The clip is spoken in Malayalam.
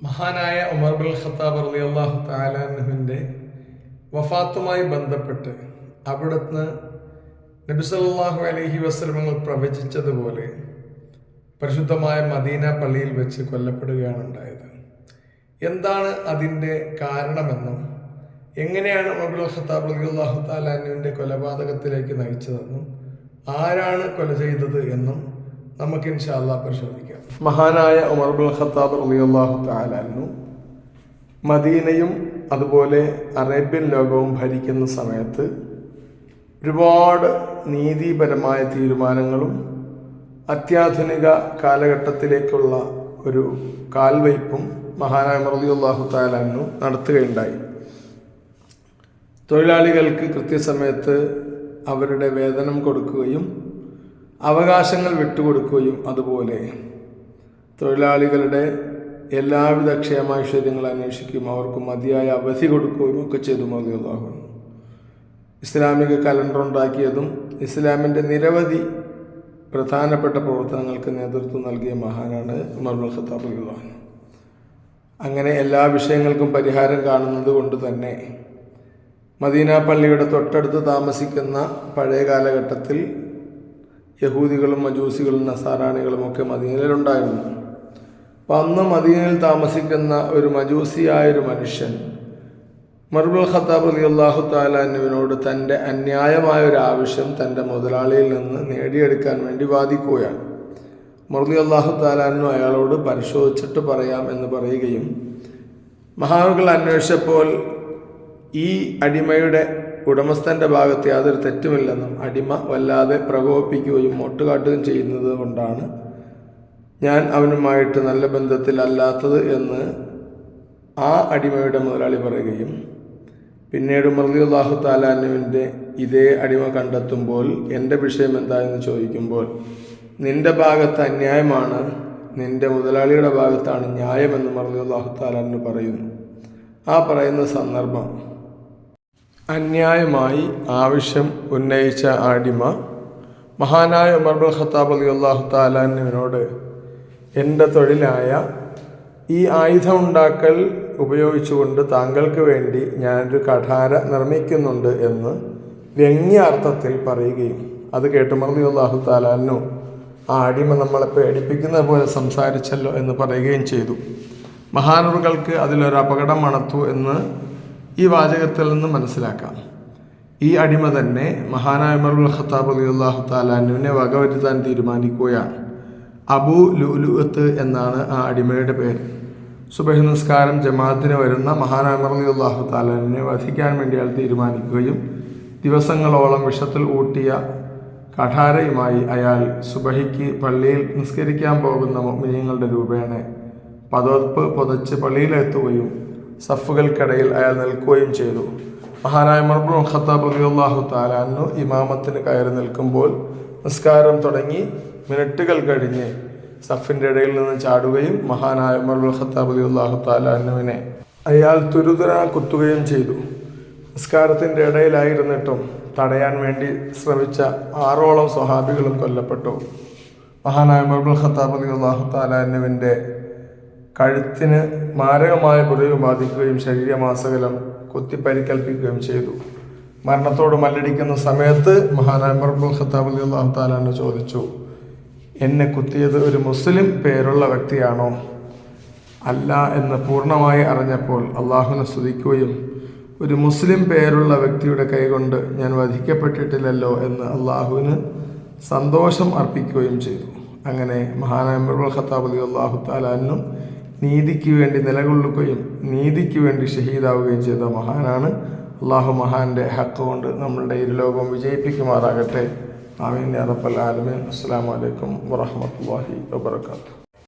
മഹാനായ ഉമർ ബുൽ ഖത്താബ് അലി അള്ളാഹു താലാൻഹുവിന്റെ വഫാത്തുമായി ബന്ധപ്പെട്ട് അവിടുന്ന് നബിസല്ലാഹു അലഹി വസ്ലമങ്ങൾ പ്രവചിച്ചതുപോലെ പരിശുദ്ധമായ മദീന പള്ളിയിൽ വെച്ച് കൊല്ലപ്പെടുകയാണ് ഉണ്ടായത്. എന്താണ് അതിന്റെ കാരണമെന്നും എങ്ങനെയാണ് ഉമർ ബുൽ ഖത്താബ് അലി അള്ളാഹു താലാൻഹുവിന്റെ കൊലപാതകത്തിലേക്ക് നയിച്ചതെന്നും ആരാണ് കൊല ചെയ്തത് എന്നും നമുക്ക് ഇൻഷാല്ല പരിശോധിക്കാം. മഹാനായ ഉമർ ബുൽ ഖത്താബ് റബിയുള്ളാഹു തആല മദീനയും അതുപോലെ അറേബ്യൻ ലോകവും ഭരിക്കുന്ന സമയത്ത് ഒരുപാട് നീതിപരമായ തീരുമാനങ്ങളും അത്യാധുനിക കാലഘട്ടത്തിലേക്കുള്ള ഒരു കാൽവയ്പും മഹാനായ റളിയല്ലാഹു താലാനു നടത്തുകയുണ്ടായി. തൊഴിലാളികൾക്ക് കൃത്യസമയത്ത് അവരുടെ വേതനം കൊടുക്കുകയും അവകാശങ്ങൾ വിട്ടുകൊടുക്കുകയും അതുപോലെ തൊഴിലാളികളുടെ എല്ലാവിധ ക്ഷേമൈശ്വര്യങ്ങൾ അന്വേഷിക്കുകയും അവർക്ക് മതിയായ അവധി കൊടുക്കുകയും ഒക്കെ ചെയ്തു മതിയുള്ളാഹു ഇസ്ലാമിക കലണ്ടർ ഉണ്ടാക്കിയതും ഇസ്ലാമിന്റെ നിരവധി പ്രധാനപ്പെട്ട പ്രവർത്തനങ്ങൾക്ക് നേതൃത്വം നൽകിയ മഹാനാണ് ഉമർ ഖത്താബ് അങ്ങനെ എല്ലാ വിഷയങ്ങൾക്കും പരിഹാരം കാണുന്നത് കൊണ്ട് തന്നെ മദീന പള്ളിയുടെ തൊട്ടടുത്ത് താമസിക്കുന്ന പഴയ കാലഘട്ടത്തിൽ യഹൂദികളും മജൂസികളും നസാറാണികളും ഒക്കെ മദീനയിലുണ്ടായിരുന്നു. അപ്പം അന്ന് മദീനയിൽ താമസിക്കുന്ന ഒരു മജൂസിയായൊരു മനുഷ്യൻ മർബുൽ ഖത്താബ് അലി അള്ളാഹു താലാനുവിനോട് തന്റെ അന്യായമായ ഒരു ആവശ്യം തന്റെ മുതലാളിയിൽ നിന്ന് നേടിയെടുക്കാൻ വേണ്ടി വാദിക്കുകയാണ്. മുറലി അള്ളാഹു താലാനു അയാളോട് പരിശോധിച്ചിട്ട് പറയാം എന്ന് പറയുകയും മഹാനുകൾ അന്വേഷിച്ചപ്പോൾ ഈ അടിമയുടെ ഉടമസ്ഥന്റെ ഭാഗത്ത് യാതൊരു തെറ്റുമില്ലെന്നും അടിമ വല്ലാതെ പ്രകോപിപ്പിക്കുകയും മുട്ടുകാട്ടുകയും ചെയ്യുന്നത് കൊണ്ടാണ് ഞാൻ അവനുമായിട്ട് നല്ല ബന്ധത്തിലല്ലാത്തത് എന്ന് ആ അടിമയുടെ മുതലാളി പറയുകയും പിന്നീട് മർദിയുല്ലാഹു താലാനുവിന്റെ ഇതേ അടിമ കണ്ടെത്തുമ്പോൾ എന്റെ വിഷയം എന്തായെന്ന് ചോദിക്കുമ്പോൾ നിന്റെ ഭാഗത്ത് അന്യായമാണ് നിന്റെ മുതലാളിയുടെ ഭാഗത്താണ് ന്യായമെന്ന് മർദിയുല്ലാഹു താലാനു പറയുന്നു. ആ പറയുന്ന സന്ദർഭം അന്യായമായി ആവശ്യം ഉന്നയിച്ച ആടിമ മഹാനായ ഉമർബുൽ ഖത്താബ് അലി അള്ളാഹു താലാനുവിനോട് എന്റെ തൊഴിലായ ഈ ആയുധം ഉണ്ടാക്കൽ ഉപയോഗിച്ചുകൊണ്ട് താങ്കൾക്ക് വേണ്ടി ഞാനൊരു കഠാര നിർമ്മിക്കുന്നുണ്ട് എന്ന് വ്യംഗ്യാർത്ഥത്തിൽ പറയുകയും അത് കേട്ട് മറന്നു അള്ളാഹു താലാനു ആ അടിമ നമ്മളെ പേടിപ്പിക്കുന്ന പോലെ സംസാരിച്ചല്ലോ എന്ന് പറയുകയും ചെയ്തു. മഹാനുറുകൾക്ക് അതിലൊരു അപകടം മണത്തു എന്ന് ഈ വാചകത്തിൽ നിന്ന് മനസ്സിലാക്കാം. ഈ അടിമ തന്നെ മഹാനായ ഉൽ ഖത്താബ് അലി അള്ളാഹു താലാനുവിനെ വകവരുത്താൻ തീരുമാനിക്കുകയാണ്. അബു ലുലുഅത്ത് എന്നാണ് ആ അടിമയുടെ പേര്. സുബഹി നിസ്കാരം ജമാഅത്തിന് വരുന്ന മഹാനായ അലി അള്ളാഹു താലാനുവിനെ വധിക്കാൻ വേണ്ടി അയാൾ തീരുമാനിക്കുകയും ദിവസങ്ങളോളം വിഷത്തിൽ ഊട്ടിയ കഠാരയുമായി അയാൾ സുബഹിക്ക് പള്ളിയിൽ നിസ്കരിക്കാൻ പോകുന്ന മിനിങ്ങളുടെ രൂപേണ പതോപ്പ് പുതച്ച് പള്ളിയിലെത്തുകയും സഫുകൾക്കിടയിൽ അയാൾ നിൽക്കുകയും ചെയ്തു. മഹാനായ മർബുൽ ഖത്താബ് അലിയുള്ളാഹു താലാനു ഇമാമത്തിന് കയറി നിൽക്കുമ്പോൾ നിസ്കാരം തുടങ്ങി മിനിറ്റുകൾ കഴിഞ്ഞ് സഫിന്റെ ഇടയിൽ നിന്ന് ചാടുകയും മഹാനായ മർബുൽ ഖത്താബ് അലിയുള്ളാഹു താലാനുവിനെ അയാൾ തുരുതുര കുത്തുകയും ചെയ്തു. നിസ്കാരത്തിന്റെ ഇടയിലായിരുന്നിട്ടും തടയാൻ വേണ്ടി ശ്രമിച്ച ആറോളം സ്വഹാബികളും കൊല്ലപ്പെട്ടു. മഹാനായ മർബുൽ ഖത്താബ് അലിയുള്ളാഹു താലാനുവിന്റെ കഴുത്തിന് മാരകമായ മുറിവ് ബാധിക്കുകയും ശരീരമാസകലം കുത്തിപ്പരിക്കൽപ്പിക്കുകയും ചെയ്തു. മരണത്തോട് മല്ലടിക്കുന്ന സമയത്ത് മഹാനായ മർബുൽ ഖത്താബ് അലി അള്ളാഹു താലാന്ന് ചോദിച്ചു എന്നെ കുത്തിയത് ഒരു മുസ്ലിം പേരുള്ള വ്യക്തിയാണോ? അല്ല എന്ന് പൂർണമായി അറിഞ്ഞപ്പോൾ അള്ളാഹുവിനെ സ്തുതിക്കുകയും ഒരു മുസ്ലിം പേരുള്ള വ്യക്തിയുടെ കൈകൊണ്ട് ഞാൻ വധിക്കപ്പെട്ടിട്ടില്ലല്ലോ എന്ന് അള്ളാഹുവിന് സന്തോഷം അർപ്പിക്കുകയും ചെയ്തു. അങ്ങനെ മഹാനായ മർബുൽ ഖത്താബ് അലി അള്ളാഹു താലാനും നീതിക്ക് വേണ്ടി നിലകൊള്ളുകയും നീതിക്ക് വേണ്ടി ഷഹീദാവുകയും ചെയ്ത മഹാനാണ്. അള്ളാഹു മഹാന്റെ ഹക്ക് കൊണ്ട് നമ്മളുടെ ലോകം വിജയിപ്പിക്കുമാറാകട്ടെ. ആമീൻ അറബൽ ആലമീൻ. അസ്സാം വലൈക്കും വാഹമത്തല്ലാഹി വാബർക്കാത്തു